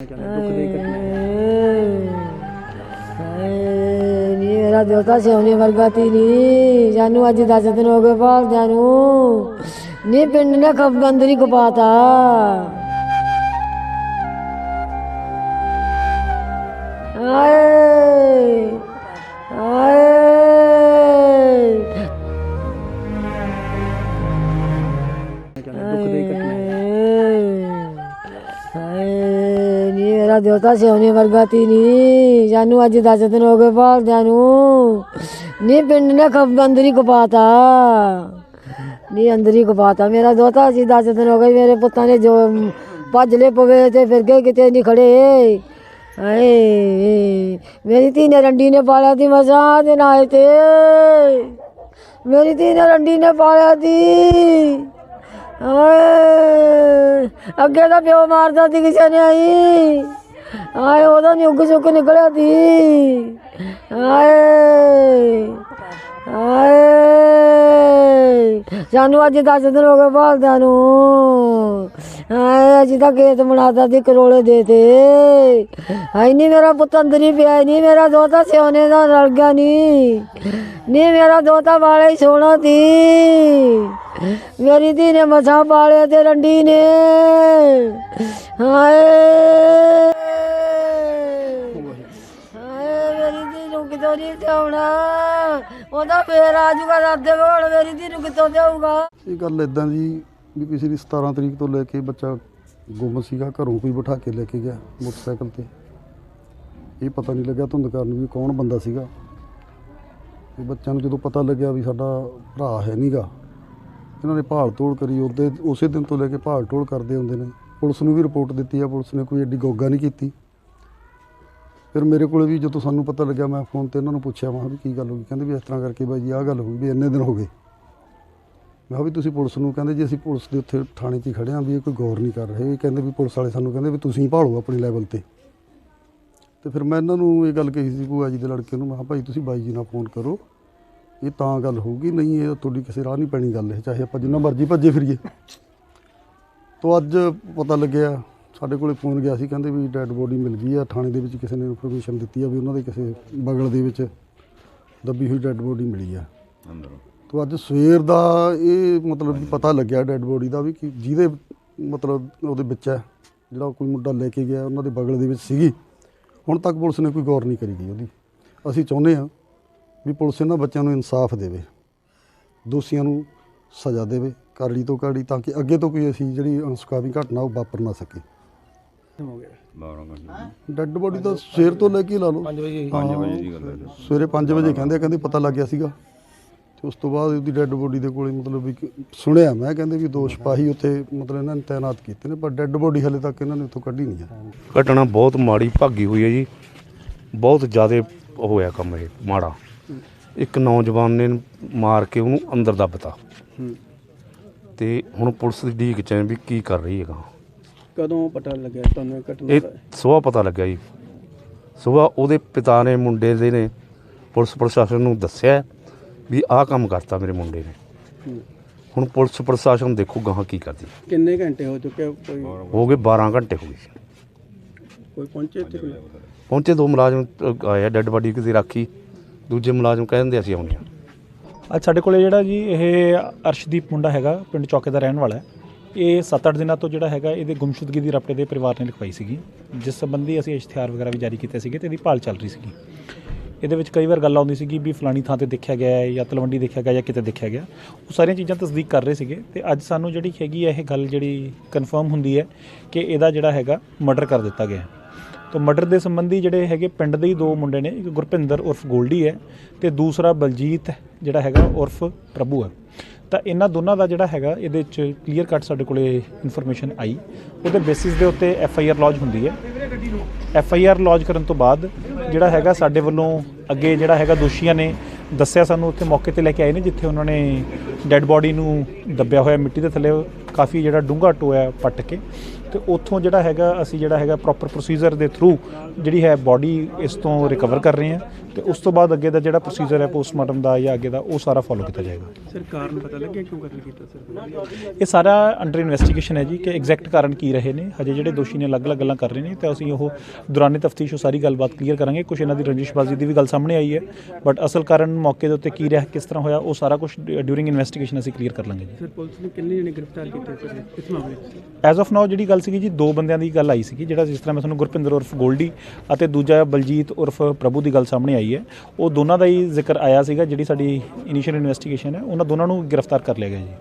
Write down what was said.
ਦੁੱਖ ਦੀ ਘਟਨਾ ਨੀ ਮੇਰਾ ਦੇਵਤਾ ਸਿਉਣੇ ਵਰਗਾ ਤੀ ਨੀ। ਜਾਨੂੰ ਅੱਜ 10 ਦਿਨ ਹੋ ਗਏ ਭਾਲਦਿਆਂ ਨੂੰ। ਨੀ, ਪਿੰਡ ਨੇ ਖੱਬ ਅੰਦਰ ਹੀ ਕਪਾਤਾ ਮੇਰਾ ਦੇਵਤਾ ਸਿਉਣੇ ਵਰਗਾ ਤੀ ਨੀ ਜਾਨੂੰ ਅੱਜ 10 ਦਿਨ ਹੋ ਗਏ ਭਾਲਦਿਆਂ ਨੂੰ। ਨੀ ਪਿੰਡ ਨੇ ਖੱਬ ਅੰਦਰ ਹੀ ਕਪਾਤਾ ਨੀ ਅੰਦਰ ਹੀ ਕਪਾਤਾ ਮੇਰਾ ਦੋਤਾ ਜੀ 10 ਦਿਨ ਹੋ ਗਏ, ਮੇਰੇ ਪੁੱਤਾਂ ਨੇ ਜੋ ਭੱਜ ਲੈ ਪਵੇ ਤੇ ਫਿਰ ਗਏ ਕਿਤੇ ਨਹੀਂ ਖੜੇ। ਹਾਏ, ਮੇਰੀ ਧੀ ਨੇ ਰੰਡੀ ਨੇ ਪਾਲਿਆ ਤੀ ਮਸਾ ਦੇ ਨਾਲ ਤੇ। ਮੇਰੀ ਧੀ ਨੇ ਰੰਡੀ ਨੇ ਪਾਲਿਆ ਤੀ ਹਾਏ, ਅੱਗੇ ਤਾਂ ਪਿਓ ਮਾਰਦਾ ਸੀ, ਕਿਸੇ ਨੇ ਆਈ। ਹਾਏ ਉਹਦਾ ਨਹੀਂ ਉੱਗ ਸੁੱਕ ਨਿਕਲਿਆ ਸੀ ਆਏ ਸਾਨੂੰ ਅੱਜ 10 ਦਿਨ ਹੋ ਗਏ ਭਾਲਦਿਆਂ ਨੂੰ। ਹਾਏ ਅੱਜ ਤਾਂ ਖੇਤ ਬਣਾਤਾ ਸੀ ਕਰੋਲੇ ਦੇ ਤੇ। ਨਹੀਂ ਮੇਰਾ ਪੁੱਤ ਅੰਦਰ ਹੀ ਪਿਆ ਨਹੀਂ ਮੇਰਾ ਦੋਤਾ ਸਿਉਨੇ ਦਾ ਰਲ ਗਿਆ ਨਹੀਂ ਨਹੀਂ ਮੇਰਾ ਦੋਤਾ ਵਾਲੇ ਹੀ ਸੋਹਣਾ ਸੀ। ਮੇਰੀ ਧੀ ਨੇ ਮਸਾਂ ਪਾਲੇ ਤੇ ਰੰਡੀ ਨੇ। ਹਾਏ ਮੇਰੀ ਧੀ ਨੂੰ ਕਿਤੋਂ ਨਹੀਂ ਜਾਉਣਾ? ਉਹਦਾ ਫੇਰ ਆ ਜੂਗਾ ਦਾਦੇ ਕੋਲ ਮੇਰੀ ਧੀ ਨੂੰ ਕਿਤੋਂ ਜਾਊਗਾ? ਇਹ ਗੱਲ ਇਦਾਂ ਦੀ ਵੀ ਪਿਛਲੀ 17 ਤਰੀਕ ਤੋਂ ਲੈ ਕੇ ਬੱਚਾ ਗੁੰਮ ਸੀਗਾ, ਘਰੋਂ ਕੋਈ ਬਿਠਾ ਕੇ ਲੈ ਕੇ ਗਿਆ ਮੋਟਰਸਾਈਕਲ ਤੇ। ਇਹ ਪਤਾ ਨਹੀਂ ਲੱਗਿਆ ਧੁੰਦ ਕਾਰਨ ਵੀ ਕੌਣ ਬੰਦਾ ਸੀਗਾ। ਤੇ ਬੱਚਿਆਂ ਨੂੰ ਜਦੋਂ ਪਤਾ ਲੱਗਿਆ ਵੀ ਸਾਡਾ ਭਰਾ ਹੈ ਨਹੀਂਗਾ ਇਹਨਾਂ ਨੇ ਭਾਲ ਤੋੜ ਕਰੀ, ਉਹਦੇ ਉਸੇ ਦਿਨ ਤੋਂ ਲੈ ਕੇ ਭਾਲ ਤੋੜ ਕਰਦੇ ਹੁੰਦੇ ਨੇ। ਪੁਲਿਸ ਨੂੰ ਵੀ ਰਿਪੋਰਟ ਦਿੱਤੀ ਆ, ਪੁਲਿਸ ਨੇ ਕੋਈ ਐਡੀ ਗੋਗਾ ਨਹੀਂ ਕੀਤੀ। ਫਿਰ ਮੇਰੇ ਕੋਲ ਵੀ ਜਦੋਂ ਸਾਨੂੰ ਪਤਾ ਲੱਗਿਆ, ਮੈਂ ਫੋਨ ਤੇ ਇਹਨਾਂ ਨੂੰ ਪੁੱਛਿਆ, ਮੈਂ ਕਿਹਾ ਵੀ ਕੀ ਗੱਲ ਹੋ ਗਈ? ਕਹਿੰਦੇ ਵੀ ਇਸ ਤਰ੍ਹਾਂ ਕਰਕੇ ਬਾਈ ਜੀ, ਆਹ ਗੱਲ ਹੋ ਗਈ ਵੀ ਇੰਨੇ ਦਿਨ ਹੋ ਗਏ। ਮੈਂ ਕਿਹਾ ਵੀ ਤੁਸੀਂ ਪੁਲਿਸ ਨੂੰ, ਕਹਿੰਦੇ ਜੀ ਅਸੀਂ ਪੁਲਿਸ ਦੇ ਉੱਥੇ ਥਾਣੇ 'ਚ ਹੀ ਖੜੇ ਹਾਂ ਵੀ ਇਹ ਕੋਈ ਗੌਰ ਨਹੀਂ ਕਰ ਰਹੇ। ਇਹ ਕਹਿੰਦੇ ਵੀ ਪੁਲਿਸ ਵਾਲੇ ਸਾਨੂੰ ਕਹਿੰਦੇ ਵੀ ਤੁਸੀਂ ਭਾਲੋ ਆਪਣੇ ਲੈਵਲ ਤੇ। ਤੇ ਫਿਰ ਮੈਂ ਇਹਨਾਂ ਨੂੰ ਇਹ ਗੱਲ ਕਹੀ ਸੀ ਭੂਆ ਜੀ ਦੇ ਲੜਕੇ ਨੂੰ, ਮੈਂ ਕਿਹਾ ਭਾਈ ਤੁਸੀਂ ਬਾਈ ਜੀ ਨਾਲ ਫੋਨ ਕਰੋ। ਇਹ ਤਾਂ ਗੱਲ ਹੋਊਗੀ, ਨਹੀਂ ਇਹ ਤੁਹਾਡੀ ਕਿਸੇ ਰਾਹ ਨਹੀਂ ਪੈਣੀ ਗੱਲ, ਇਹ ਚਾਹੇ ਆਪਾਂ ਜਿੰਨਾ ਮਰਜ਼ੀ ਭੱਜੇ ਫਿਰੀਏ। ਤੋਂ ਅੱਜ ਪਤਾ ਲੱਗਿਆ ਸਾਡੇ ਕੋਲੇ ਫੋਨ ਗਿਆ ਸੀ ਕਹਿੰਦੇ ਵੀ ਡੈੱਡ ਬੋਡੀ ਮਿਲ ਗਈ ਆ ਥਾਣੇ ਦੇ ਵਿੱਚ ਕਿਸੇ ਨੇ ਇਨਫੋਰਮੇਸ਼ਨ ਦਿੱਤੀ ਆ ਵੀ ਉਹਨਾਂ ਦੇ ਕਿਸੇ ਬਗਲ ਦੇ ਵਿੱਚ ਦੱਬੀ ਹੋਈ ਡੈੱਡ ਬੋਡੀ ਮਿਲੀ ਆ। ਤੋਂ ਅੱਜ ਸਵੇਰ ਦਾ ਇਹ ਮਤਲਬ ਵੀ ਪਤਾ ਲੱਗਿਆ ਡੈੱਡ ਬੋਡੀ ਦਾ ਵੀ ਕਿ ਜਿਹਦੇ ਮਤਲਬ ਉਹਦੇ ਵਿੱਚ ਹੈ ਜਿਹੜਾ ਕੋਈ ਮੁੰਡਾ ਲੈ ਕੇ ਗਿਆ ਉਹਨਾਂ ਦੇ ਬਗਲ ਦੇ ਵਿੱਚ ਸੀਗੀ। ਹੁਣ ਤੱਕ ਪੁਲਿਸ ਨੇ ਕੋਈ ਗੌਰ ਨਹੀਂ ਕਰੀ ਗਈ ਉਹਦੀ। ਅਸੀਂ ਚਾਹੁੰਦੇ ਹਾਂ ਵੀ ਪੁਲਿਸ ਇਹਨਾਂ ਬੱਚਿਆਂ ਨੂੰ ਇਨਸਾਫ ਦੇਵੇ ਦੋਸ਼ੀਆਂ ਨੂੰ ਸਜ਼ਾ ਦੇਵੇ ਕਾਰੜੀ ਤੋਂ ਕਾਰੜੀ ਤਾਂ ਕਿ ਅੱਗੇ ਤੋਂ ਕੋਈ ਅਸੀਂ ਜਿਹੜੀ ਅਨਸੁਖਾਵੀ ਘਟਨਾ ਉਹ ਵਾਪਰ ਨਾ ਸਕੇ। ਹੋ ਗਿਆ। ਡੈੱਡ ਬੋਡੀ ਤਾਂ ਸਵੇਰ ਤੋਂ ਲੈ ਕੇ ਲਾ ਲਓ। 5 ਵਜੇ 5 ਵਜੇ ਦੀ ਗੱਲ ਹੈ ਸਵੇਰੇ 5 ਵਜੇ ਕਹਿੰਦੇ ਕਹਿੰਦੇ ਪਤਾ ਲੱਗ ਗਿਆ ਸੀਗਾ। ਤੇ ਉਸ ਤੋਂ ਬਾਅਦ ਉਹਦੀ ਡੈੱਡ ਬੋਡੀ ਦੇ ਕੋਲੇ ਮਤਲਬ ਵੀ ਕਿ- ਸੁਣਿਆ ਮੈਂ ਕਹਿੰਦੇ ਵੀ ਦੋ ਸਿਪਾਹੀ ਉੱਥੇ ਮਤਲਬ ਇਹਨਾਂ ਨੇ ਤਾਇਨਾਤ ਕੀਤੇ ਨੇ ਪਰ ਡੈੱਡ ਬੋਡੀ ਹਲੇ ਤੱਕ ਇਹਨਾਂ ਨੇ ਉੱਥੋਂ ਕੱਢੀ ਨਹੀਂ ਹੈ ਘਟਨਾ ਬਹੁਤ ਮਾੜੀ ਭਾਗੀ ਹੋਈ ਹੈ ਜੀ। ਬਹੁਤ ਜ਼ਿਆਦਾ ਹੋਇਆ ਕੰਮ ਇਹ ਮਾੜਾ। ਇੱਕ ਨੌਜਵਾਨ ਨੇ ਮਾਰ ਕੇ ਉਹਨੂੰ ਅੰਦਰ ਦੱਬਤਾ। ਤੇ ਹੁਣ ਪੁਲਿਸ ਦੀ ਢੀਕ ਚ ਹੈ ਵੀ ਕੀ ਕਰ ਰਹੀ ਹੈਗਾ। ਕਦੋਂ ਪਤਾ ਲੱਗਿਆ ਤੁਹਾਨੂੰ ਇਹ ਘਟਨਾ ਇਹ ਦਾ? ਸੁਬਾਹ ਪਤਾ ਲੱਗਿਆ ਜੀ। ਸੁਬਾਹ ਉਹਦੇ ਪਿਤਾ ਨੇ ਮੁੰਡੇ ਦੇ ਨੇ ਪੁਲਿਸ ਪ੍ਰਸ਼ਾਸਨ ਨੂੰ ਦੱਸਿਆ ਵੀ ਆਹ ਕੰਮ ਕਰਤਾ ਮੇਰੇ ਮੁੰਡੇ ਨੇ। ਹੂੰ। ਹੁਣ ਪੁਲਿਸ ਪ੍ਰਸ਼ਾਸਨ ਦੇਖੋ ਗਾਹਾਂ ਕੀ ਕਰਦੀ। ਕਿੰਨੇ ਘੰਟੇ ਹੋ ਚੁੱਕੇ ਆ? ਕੋਈ ਹੋ ਗਏ 12 ਘੰਟੇ ਹੋ ਗਏ। ਕੋਈ ਪਹੁੰਚੇ ਇੱਥੇ ਕੋਈ? ਪਹੁੰਚੇ ਦੋ ਮੁਲਾਜ਼ਮ ਅ, ਆਏ ਆ ਡੈੱਡ ਬਾਡੀ ਕਿਤੇ ਰਾਖੀ। ਦੂਜੇ ਮੁਲਾਜ਼ਮ ਕਹਿੰਦੇ ਅਸੀਂ ਆਉਂਦੇ ਹਾਂ। ਅੱਜ ਸਾਡੇ ਕੋਲੇ ਜਿਹੜਾ ਜੀ ਇਹ ਅਰਸ਼ਦੀਪ ਮੁੰਡਾ ਹੈਗਾ ਪਿੰਡ ਚੌਕੇ ਦਾ ਰਹਿਣ ਵਾਲਾ ਹੈ। ਇਹ 7-8 ਦਿਨਾਂ ਤੋਂ ਜਿਹੜਾ ਹੈਗਾ ਇਹਦੇ ਗੁੰਮਸ਼ੁਦਗੀ ਦੀ ਰਪਟੇ ਦੇ ਪਰਿਵਾਰ ਨੇ ਲਿਖਵਾਈ ਸੀਗੀ, ਜਿਸ ਸੰਬੰਧੀ ਅਸੀਂ ਇਸ਼ਤਿਹਾਰ ਵਗੈਰਾ ਵੀ ਜਾਰੀ ਕੀਤੇ ਸੀਗੇ ਤੇ ਇਹਦੀ ਭਾਲ ਚੱਲ ਰਹੀ ਸੀਗੀ। ਇਹਦੇ ਵਿੱਚ ਕਈ ਵਾਰ ਗੱਲ ਆਉਂਦੀ ਸੀਗੀ ਵੀ ਫਲਾਣੀ ਥਾਂ ਤੇ ਦੇਖਿਆ ਗਿਆ ਹੈ ਜਾਂ ਤਲਵੰਡੀ ਦੇਖਿਆ ਗਿਆ ਜਾਂ ਕਿਤੇ ਦੇਖਿਆ ਗਿਆ। ਉਹ ਸਾਰੀਆਂ ਚੀਜ਼ਾਂ ਤਸਦੀਕ ਕਰ ਰਹੇ ਸੀਗੇ ਤੇ ਅੱਜ ਸਾਨੂੰ ਜਿਹੜੀ ਹੈਗੀ ਹੈ ਇਹ ਗੱਲ ਜਿਹੜੀ ਕਨਫਰਮ ਹੁੰਦੀ ਹੈ ਕਿ ਇਹਦਾ ਜਿਹੜਾ ਹੈਗਾ ਮਰਡਰ ਕਰ ਦਿੱਤਾ ਗਿਆ ਹੈ। ਤੋ ਮਰਡਰ ਦੇ ਸੰਬੰਧੀ ਜਿਹੜੇ ਹੈਗੇ ਪਿੰਡ ਦੇ ਹੀ ਦੋ ਮੁੰਡੇ ਨੇ, ਇੱਕ ਗੁਰਪਿੰਦਰ ਉਰਫ ਗੋਲਡੀ ਹੈ ਤੇ ਦੂਸਰਾ ਬਲਜੀਤ ਜਿਹੜਾ ਹੈਗਾ ਉਰਫ ਪ੍ਰਭੂ ਹੈ। ਤਾਂ ਇਹਨਾਂ ਦੋਨਾਂ ਦਾ ਜਿਹੜਾ ਹੈਗਾ, ਇਹਦੇ ਵਿੱਚ ਕਲੀਅਰ ਕੱਟ ਸਾਡੇ ਕੋਲੇ ਇਨਫੋਰਮੇਸ਼ਨ ਆਈ। ਉਹਦੇ ਬੇਸਿਸ ਦੇ ਉੱਤੇ ਐਫ ਆਈ ਆਰ ਲੌਜ ਹੁੰਦੀ ਹੈ। ਐਫ ਆਈ ਆਰ ਲੌਜ ਕਰਨ ਤੋਂ ਬਾਅਦ ਜਿਹੜਾ ਹੈਗਾ ਸਾਡੇ ਵੱਲੋਂ ਅੱਗੇ ਜਿਹੜਾ ਹੈਗਾ ਦੋਸ਼ੀਆਂ ਨੇ ਦੱਸਿਆ ਸਾਨੂੰ, ਉੱਥੇ ਮੌਕੇ ਤੇ ਲੈ ਕੇ ਆਏ ਨੇ, ਜਿੱਥੇ ਉਹਨਾਂ ਨੇ ਡੈੱਡ ਬੋਡੀ ਨੂੰ ਦੱਬਿਆ ਹੋਇਆ ਮਿੱਟੀ ਦੇ ਥੱਲੇ, ਕਾਫੀ ਜਿਹੜਾ ਡੂੰਘਾ ਟੋਇਆ ਪੱਟ ਕੇ। ਤੇ ਉੱਥੋਂ ਜਿਹੜਾ ਹੈਗਾ ਅਸੀਂ ਜਿਹੜਾ ਹੈਗਾ ਪ੍ਰੋਪਰ ਪ੍ਰੋਸੀਜਰ ਦੇ ਥਰੂ ਜਿਹੜੀ ਹੈ ਬਾਡੀ ਇਸ ਤੋਂ ਰਿਕਵਰ ਕਰ ਰਹੇ ਹਾਂ ਤੇ ਉਸ ਤੋਂ ਬਾਅਦ ਅੱਗੇ ਦਾ ਜਿਹੜਾ ਪ੍ਰੋਸੀਜਰ ਹੈ ਪੋਸਟਮਾਰਟਮ ਦਾ ਜਾਂ ਅੱਗੇ ਦਾ ਉਹ ਸਾਰਾ ਫੋਲੋ ਕੀਤਾ ਜਾਏਗਾ। ਸਰ ਕਾਰਨ ਪਤਾ ਲੱਗਿਆ? ਕਿਉਂ ਕਤਲ ਕੀਤਾ ਸਰ? ਇਹ ਸਾਰਾ ਅੰਡਰ ਇਨਵੈਸਟੀਗੇਸ਼ਨ ਹੈ ਜੀ ਕਿ ਐਗਜ਼ੈਕਟ ਕਾਰਨ ਕੀ ਰਹੇ ਨੇ। ਹਜੇ ਜਿਹੜੇ ਦੋਸ਼ੀ ਨੇ ਅਲੱਗ-ਅਲੱਗ ਗੱਲਾਂ ਕਰ ਰਹੇ ਨੇ ਤੇ ਅਸੀਂ ਉਹ ਦੌਰਾਨੇ ਤਫਤੀਸ਼ ਉਹ ਸਾਰੀ ਗੱਲਬਾਤ ਕਲੀਅਰ ਕਰਾਂਗੇ। ਕੁਝ ਇਹਨਾਂ ਦੀ ਰੰਜਿਸ਼ਬਾਜ਼ੀ ਦੀ ਵੀ ਗੱਲ ਸਾਹਮਣੇ ਆਈ ਹੈ ਬਟ ਅਸਲ ਕਾਰਨ ਮੌਕੇ ਦੇ ਉੱਤੇ ਕੀ ਰਿਹਾ ਕਿਸ ਤਰ੍ਹਾਂ ਹੋਇਆ ਉਹ ਸਾਰਾ ਕੁਝ ਡਿਊਰਿੰਗ ਇਨਵੈਸਟੀਗੇਸ਼ਨ ਅਸੀਂ ਕਲੀਅਰ ਕਰ ਲਾਂਗੇ ਜੀ। ਸਰ ਪੁਲਿਸ ਨੇ ਕਿੰਨੇ ਜਣੇ ਗ੍ਰਿਫਤਾਰ ਕੀਤੇ ਸਰ ਇਸ ਮਾਮਲੇ ਐਜ਼ ਆਫ ਨਾਓ ਜਿਹੜੀ ਗੱਲ ਸੀਗੀ ਜੀ, ਦੋ ਬੰਦਿਆਂ ਦੀ ਗੱਲ ਆਈ ਸੀਗੀ, ਜਿਹੜਾ ਜਿਸ ਤਰ੍ਹਾਂ ਮੈਂ ਤੁਹਾਨੂੰ ਗੁਰਪਿੰਦਰ ਉਰਫ ਗੋਲਡੀ ਅਤੇ ਦੂਜਾ ਬਲਜੀਤ ਉਰਫ ਪ੍ਰਭੂ ਦੀ ਗੱਲ ਸਾਹਮਣੇ ਆਈ ਹੈ, ਉਹ ਦੋਨਾਂ ਦਾ ਹੀ ਜ਼ਿਕਰ ਆਇਆ ਸੀਗਾ, ਜਿਹੜੀ ਸਾਡੀ ਇਨੀਸ਼ੀਅਲ ਇਨਵੈਸਟੀਗੇਸ਼ਨ ਹੈ, ਉਹਨਾਂ ਦੋਨਾਂ ਨੂੰ ਗ੍ਰਿਫਤਾਰ ਕਰ ਲਿਆ ਗਿਆ ਜੀ।